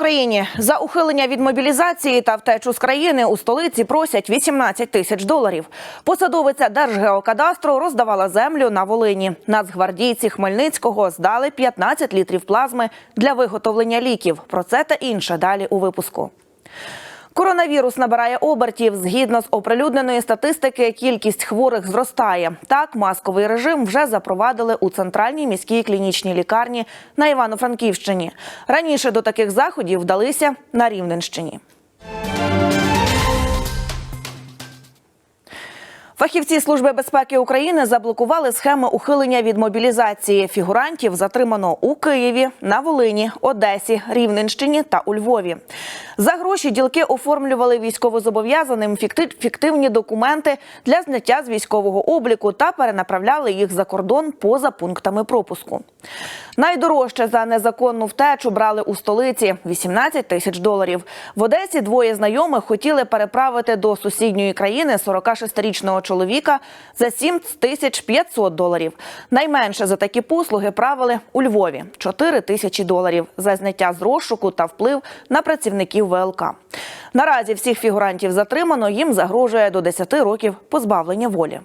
Україні за ухилення від мобілізації та втечу з країни у столиці просять 18 тисяч доларів. Посадовиця Держгеокадастру роздавала землю на Волині. Нацгвардійці Хмельницького здали 15 літрів плазми для виготовлення ліків. Про це та інше далі у випуску. Коронавірус набирає обертів. Згідно з оприлюдненої статистики, кількість хворих зростає. Так, масковий режим вже запровадили у центральній міській клінічній лікарні на Івано-Франківщині. Раніше до таких заходів вдалися на Рівненщині. Фахівці Служби безпеки України заблокували схеми ухилення від мобілізації. Фігурантів затримано у Києві, на Волині, Одесі, Рівненщині та у Львові. За гроші ділки оформлювали військовозобов'язаним фіктивні документи для зняття з військового обліку та перенаправляли їх за кордон поза пунктами пропуску. Найдорожче за незаконну втечу брали у столиці 18 тисяч доларів. В Одесі двоє знайомих хотіли переправити до сусідньої країни 46-річного чоловіка за 7 тисяч 500 доларів. Найменше за такі послуги правили у Львові 4 тисячі доларів за зняття з розшуку та вплив на працівників ВЛК. Наразі всіх фігурантів затримано. Їм загрожує до 10 років позбавлення волі.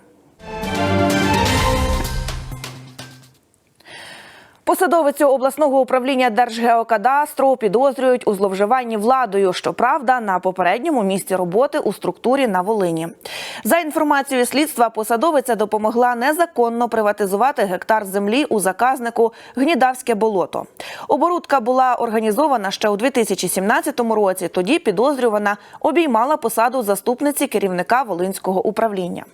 Посадовицю обласного управління Держгеокадастру підозрюють у зловживанні владою. Щоправда, на попередньому місці роботи у структурі на Волині. За інформацією слідства, посадовиця допомогла незаконно приватизувати гектар землі у заказнику Гнідавське болото. Оборудка була організована ще у 2017 році. Тоді підозрювана обіймала посаду заступниці керівника Волинського управління.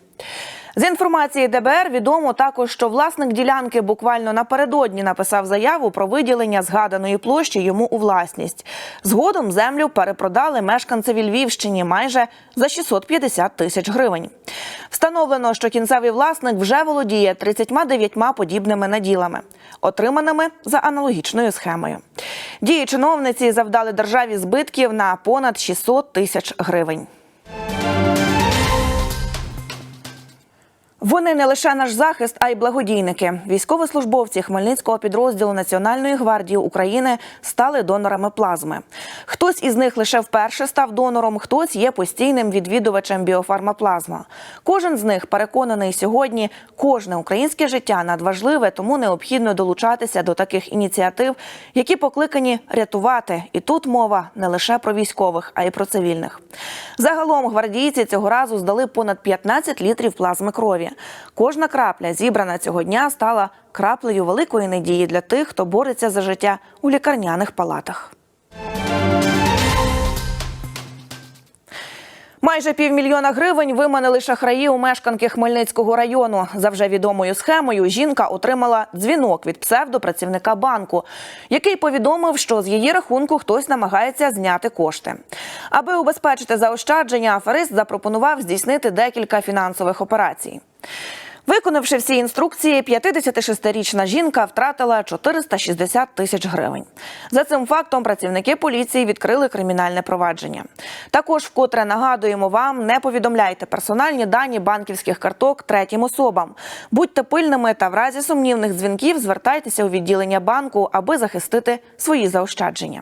З інформації ДБР відомо також, що власник ділянки буквально напередодні написав заяву про виділення згаданої площі йому у власність. Згодом землю перепродали мешканцеві Львівщині майже за 650 тисяч гривень. Встановлено, що кінцевий власник вже володіє 39 подібними наділами, отриманими за аналогічною схемою. Дії чиновниці завдали державі збитків на понад 600 тисяч гривень. Вони не лише наш захист, а й благодійники. Військовослужбовці Хмельницького підрозділу Національної гвардії України стали донорами плазми. Хтось із них лише вперше став донором, хтось є постійним відвідувачем біофармаплазма. Кожен з них переконаний сьогодні, кожне українське життя надважливе, тому необхідно долучатися до таких ініціатив, які покликані рятувати. І тут мова не лише про військових, а й про цивільних. Загалом гвардійці цього разу здали понад 15 літрів плазми крові. Кожна крапля, зібрана цього дня, стала краплею великої надії для тих, хто бореться за життя у лікарняних палатах. Майже півмільйона гривень виманили шахраї у мешканки Хмельницького району. За вже відомою схемою жінка отримала дзвінок від псевдопрацівника банку, який повідомив, що з її рахунку хтось намагається зняти кошти. Аби убезпечити заощадження, аферист запропонував здійснити декілька фінансових операцій. Виконавши всі інструкції, 56-річна жінка втратила 460 тисяч гривень. За цим фактом працівники поліції відкрили кримінальне провадження. Також вкотре нагадуємо вам, не повідомляйте персональні дані банківських карток третім особам. Будьте пильними та в разі сумнівних дзвінків звертайтеся у відділення банку, аби захистити свої заощадження.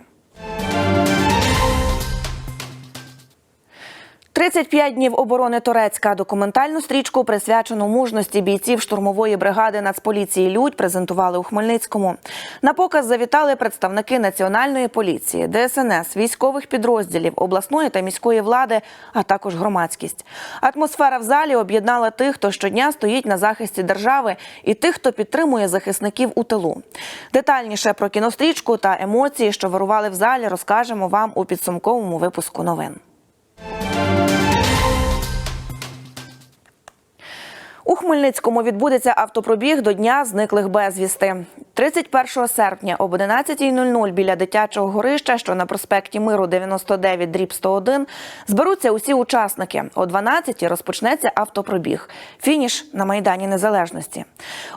35 днів оборони Турецька документальну стрічку, присвячену мужності бійців штурмової бригади Нацполіції Людь, презентували у Хмельницькому. На показ завітали представники національної поліції, ДСНС, військових підрозділів, обласної та міської влади, а також громадськість. Атмосфера в залі об'єднала тих, хто щодня стоїть на захисті держави, і тих, хто підтримує захисників у тилу. Детальніше про кінострічку та емоції, що вирували в залі, розкажемо вам у підсумковому випуску новин. Хмельницькому відбудеться автопробіг до Дня зниклих безвісти. 31 серпня об 11.00 біля дитячого горища, що на проспекті Миру 99 дріб 101, зберуться усі учасники. О 12 розпочнеться автопробіг. Фініш на Майдані Незалежності.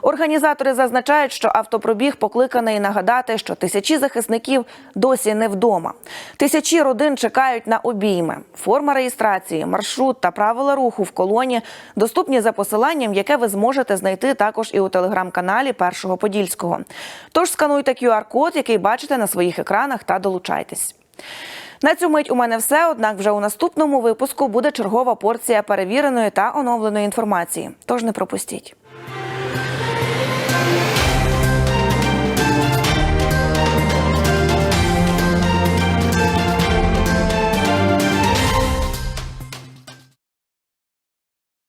Організатори зазначають, що автопробіг покликаний нагадати, що тисячі захисників досі не вдома. Тисячі родин чекають на обійми. Форма реєстрації, маршрут та правила руху в колоні доступні за посиланням, яке ви зможете знайти також і у телеграм-каналі Першого Подільського. Тож скануйте QR-код, який бачите на своїх екранах, та долучайтесь. На цю мить у мене все. Однак, вже у наступному випуску буде чергова порція перевіреної та оновленої інформації. Тож не пропустіть.